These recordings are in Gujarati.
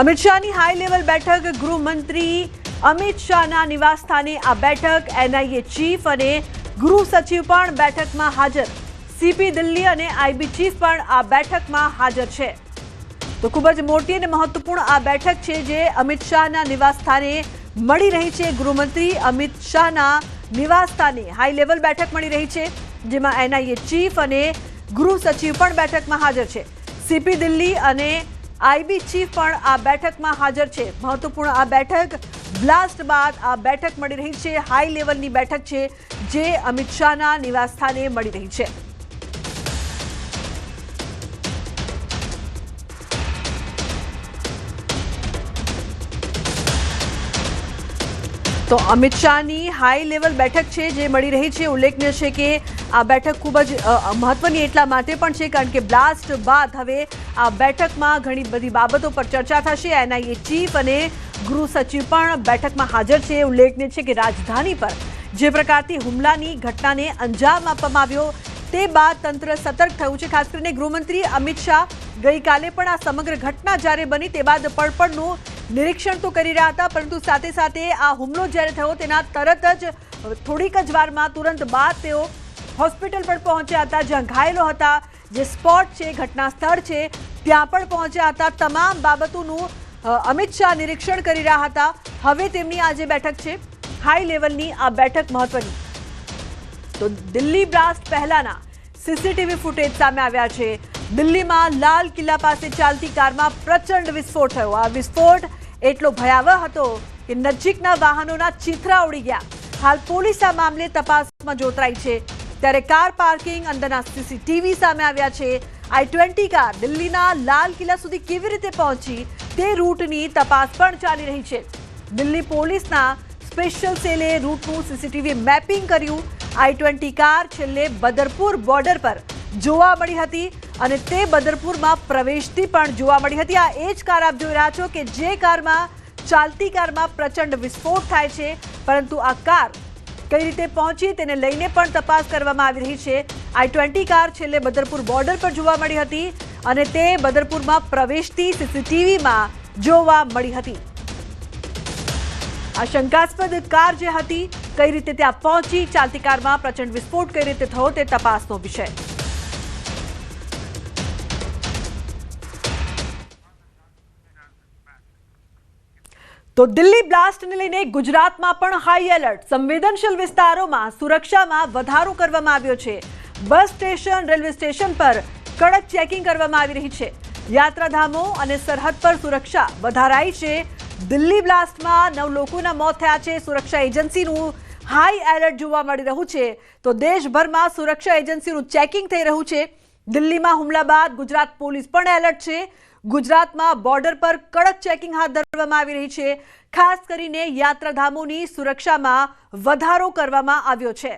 અમિત શાહની હાઈ લેવલ બેઠક, ગૃહમંત્રી અમિત શાહના નિવાસસ્થાને આ બેઠક એનઆઈએ ચીફ અને ગૃહ સચિવ પણ બેઠકમાં હાજર. સીપી દિલ્હી અને આઈબી ચીફ પણ આ બેઠકમાં હાજર છે. તો ખૂબ જ મોટી અને મહત્વપૂર્ણ આ બેઠક છે જે અમિત શાહના નિવાસસ્થાને મળી રહી છે. ગૃહમંત્રી અમિત શાહના નિવાસસ્થાને હાઈ લેવલ બેઠક મળી રહી છે, જેમાં એનઆઈએ ચીફ અને ગૃહ સચિવ પણ બેઠકમાં હાજર છે. સીપી દિલ્હી અને આઈબી ચીફ પણ આ બેઠકમાં હાજર છે. મહત્વપૂર્ણ આ બેઠક, બ્લાસ્ટ બાદ આ બેઠક મળી રહી છે. હાઈ લેવલની બેઠક છે જે અમિત શાહના નિવાસસ્થાને મળી રહી છે. તો અમિત શાહની હાઈ લેવલ બેઠક છે જે મળી રહી છે. ઉલ્લેખનીય છે કે આ બેઠક ખૂબ જ મહત્વની એટલા માટે પણ છે કારણ કે બ્લાસ્ટ બાદ હવે આ બેઠકમાં ઘણી બધી બાબતો પર ચર્ચા થશે. એનઆઈએ ચીફ અને ગૃહ સચિવ પણ બેઠકમાં હાજર છે. ઉલ્લેખનીય છે કે રાજધાની પર જે પ્રકારથી હુમલાની ઘટનાને અંજામ આપવામાં આવ્યો તે બાદ તંત્ર સતર્ક થયું છે. ખાસ કરીને ગૃહમંત્રી અમિત શાહ ગઈકાલે પણ આ સમગ્ર ઘટના જ્યારે બની તે બાદ પડપડનું નિરીક્ષણ તો કરી રહ્યા હતા, પરંતુ સાથે સાથે આ હુમલો જ્યારે થયો તેના તરત જ થોડીક જ વારમાં તુરંત બાદ તેઓ હોસ્પિટલ પર પહોંચ્યા હતા, જ્યાં ઘાયલો હતા. જે સ્પોટ છે ઘટના સ્થળ છે, ત્યાં પણ પહોંચ્યા હતા. તમામ બાબતોનું અમિત શાહ નિરીક્ષણ કરી રહ્યા હતા. હવે તેમની આ જે બેઠક છે હાઈ લેવલની આ બેઠક મહત્વની. તો દિલ્હી બ્લાસ્ટ પહેલાના સીસીટીવી ફૂટેજ સામે આવ્યા છે. દિલ્હીમાં લાલ કિલ્લા પાસે ચાલતી કારમાં પ્રચંડ વિસ્ફોટ થયો. આ વિસ્ફોટ એટલો ભયાવહ હતો કે નજીકના વાહનોના ચીથરા ઉડી ગયા. હાલ પોલીસ આ મામલે તપાસમાં જોતરાઈ છે. ત્યારે કાર પાર્કિંગ અંદરના સીસીટીવી સામે આવ્યા છે. આઈ ટ્વેન્ટી કાર દિલ્હીના લાલ કિલ્લા સુધી કેવી રીતે પહોંચી તે રૂટની તપાસ પણ ચાલી રહી છે. દિલ્હી પોલીસના સ્પેશિયલ સેલે રૂટનું સીસીટીવી મેપિંગ કર્યું. આઈ ટ્વેન્ટી કાર છેલ્લે બદરપુર બોર્ડર પર જોવા મળી હતી અને તે બદરપુરમાં પ્રવેશતી પણ જોવા મળી હતી. આ એ જ કાર આપ જોઈ રહ્યા છો કે જે કારમાં ચાલતી કારમાં પ્રચંડ વિસ્ફોટ થાય છે. પરંતુ આ કાર કઈ રીતે પહોંચી તેને લઈને પણ તપાસ કરવામાં આવી રહી છે. આઈ ટ્વેન્ટી કાર છેલ્લે બદરપુર બોર્ડર પર જોવા મળી હતી અને તે બદરપુરમાં પ્રવેશતી સીસીટીવીમાં જોવા મળી હતી. આ શંકાસ્પદ કાર જે હતી, કઈ રીતે ત્યાં પહોંચી, ચાલતી કારમાં પ્રચંડ વિસ્ફોટ કઈ રીતે થયો તે તપાસનો વિષય. તો દિલ્હી બ્લાસ્ટને લઈને ગુજરાતમાં પણ હાઈ એલર્ટ સંવેદનશીલ વિસ્તારોમાં સુરક્ષામાં વધારો કરવામાં આવ્યો છે. બસ સ્ટેશન, રેલવે સ્ટેશન પર કડક ચેકિંગ કરવામાં આવી રહી છે. યાત્રાધામો અને સરહદ પર સુરક્ષા વધારાઈ છે. દિલ્હી બ્લાસ્ટમાં નવ લોકોના મોત થયા છે. સુરક્ષા એજન્સીનું હાઈ એલર્ટ જોવા મળી રહ્યું છે. તો દેશભરમાં સુરક્ષા એજન્સીનું ચેકિંગ થઈ રહ્યું છે. દિલ્હીમાં હુમલા બાદ ગુજરાત પોલીસ પણ એલર્ટ છે. ગુજરાતમાં બોર્ડર પર કડક ચેકિંગ હાથ ધરવામાં આવી રહી છે. ખાસ કરીને યાત્રાધામોની સુરક્ષામાં વધારો કરવામાં આવ્યો છે.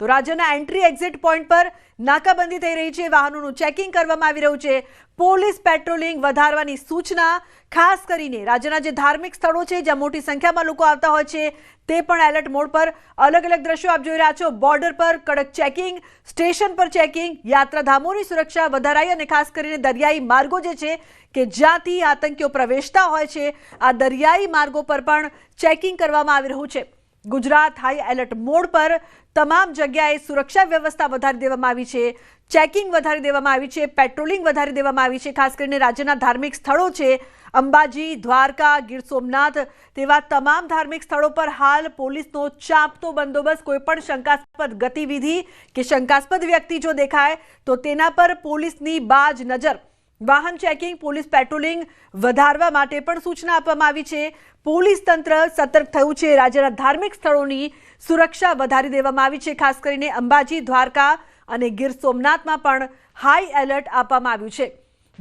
તો રાજ્યના એન્ટ્રી એક્ઝિટ પોઈન્ટ પર નાકાબંધી થઈ રહી છે. વાહનોનું ચેકિંગ કરવામાં આવી રહ્યું છે. પોલીસ પેટ્રોલિંગ વધારવાની સૂચના ખાસ કરીને રાજ્યના જે ધાર્મિક સ્થળો છે, જ્યાં મોટી સંખ્યામાં લોકો આવતા હોય છે, તે પણ એલર્ટ મોડ પર અલગ અલગ દ્રશ્યો આપ જોઈ રહ્યા છો. બોર્ડર પર કડક ચેકિંગ સ્ટેશન પર ચેકિંગ યાત્રાધામોની સુરક્ષા વધારાઈ અને ખાસ કરીને દરિયાઈ માર્ગો જે છે કે જ્યાંથી આતંકીઓ પ્રવેશતા હોય છે, આ દરિયાઈ માર્ગો પર પણ ચેકિંગ કરવામાં આવી રહ્યું છે. ગુજરાત હાઈ એલર્ટ મોડ પર તમામ જગ્યાએ સુરક્ષા વ્યવસ્થા વધારી દેવામાં આવી છે, ચેકિંગ વધારી દેવામાં આવી છે, પેટ્રોલિંગ વધારી દેવામાં આવી છે, ખાસ કરીને રાજ્યના ધાર્મિક સ્થળો છે, અંબાજી, દ્વારકા, ગીર સોમનાથ તેવા તમામ ધાર્મિક સ્થળો પર હાલ પોલીસનો ચાંપતો બંદોબસ્ત કોઈપણ શંકાસ્પદ ગતિવિધિ કે શંકાસ્પદ વ્યક્તિ જો દેખાય તો તેના પર પોલીસની બાજ નજર વાહન ચેકિંગ, પોલીસ પેટ્રોલિંગ વધારવા માટે પણ સૂચના આપવામાં આવી છે. પોલીસ તંત્ર સતર્ક થયું છે. રાજ્યના ધાર્મિક સ્થળોની સુરક્ષા વધારી દેવામાં આવી છે. ખાસ કરીને અંબાજી, દ્વારકા અને ગીર સોમનાથમાં પણ હાઈ એલર્ટ આપવામાં આવ્યું છે.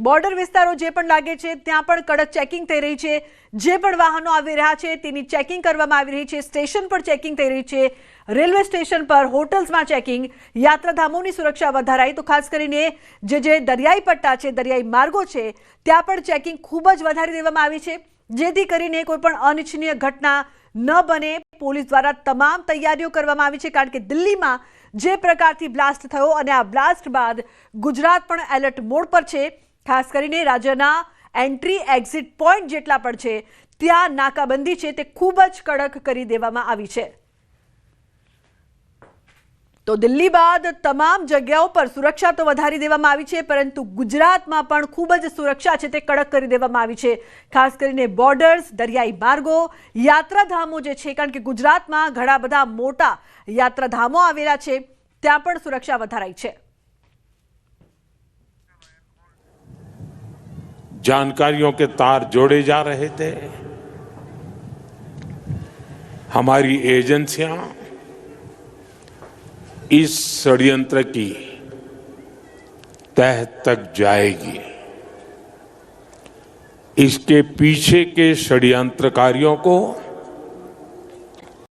બોર્ડર વિસ્તારો જે પણ લાગે છે, ત્યાં પણ કડક ચેકિંગ થઈ રહી છે. જે પણ વાહનો આવી રહ્યા છે, તેની ચેકિંગ કરવામાં આવી રહી છે. સ્ટેશન પર ચેકિંગ થઈ રહી છે. રેલવે સ્ટેશન પર હોટલ્સમાં ચેકિંગ. યાત્રાધામોની સુરક્ષા વધારાઈ તો ખાસ કરીને જે જે દરિયાઈ પટ્ટા છે, દરિયાઈ માર્ગો છે, ત્યાં પણ ચેકિંગ ખૂબ જ વધારી દેવામાં આવી છે. જેથી કરીને કોઈ પણ અનિચ્છનીય ઘટના ન બને. પોલીસ દ્વારા તમામ તૈયારીઓ કરવામાં આવી છે, કારણ કે દિલ્હીમાં જે પ્રકારથી બ્લાસ્ટ થયો અને આ બ્લાસ્ટ બાદ ગુજરાત પણ એલર્ટ મોડ પર છે. ખાસ કરીને રાજ્યના એન્ટ્રી એક્ઝિટ પોઈન્ટ જેટલા પણ છે, ત્યાં નાકાબંધી છે તે ખૂબ જ કડક કરી દેવામાં આવી છે. તો દિલ્હી બાદ તમામ જગ્યાઓ પર સુરક્ષા તો વધારી દેવામાં આવી છે, પરંતુ ગુજરાતમાં પણ ખૂબ જ સુરક્ષા છે તે કડક કરી દેવામાં આવી છે. ખાસ કરીને બોર્ડર્સ, દરિયાઈ માર્ગો, યાત્રાધામો જે છે, કારણ કે ગુજરાતમાં ઘણા બધા મોટા યાત્રાધામો આવેલા છે, ત્યાં પણ સુરક્ષા વધારાઈ છે. जानकारियों के तार जोड़े जा रहे थे। हमारी एजेंसियाँ इस षड्यंत्र की तह तक जाएगी। इसके पीछे के षड्यंत्रकारियों को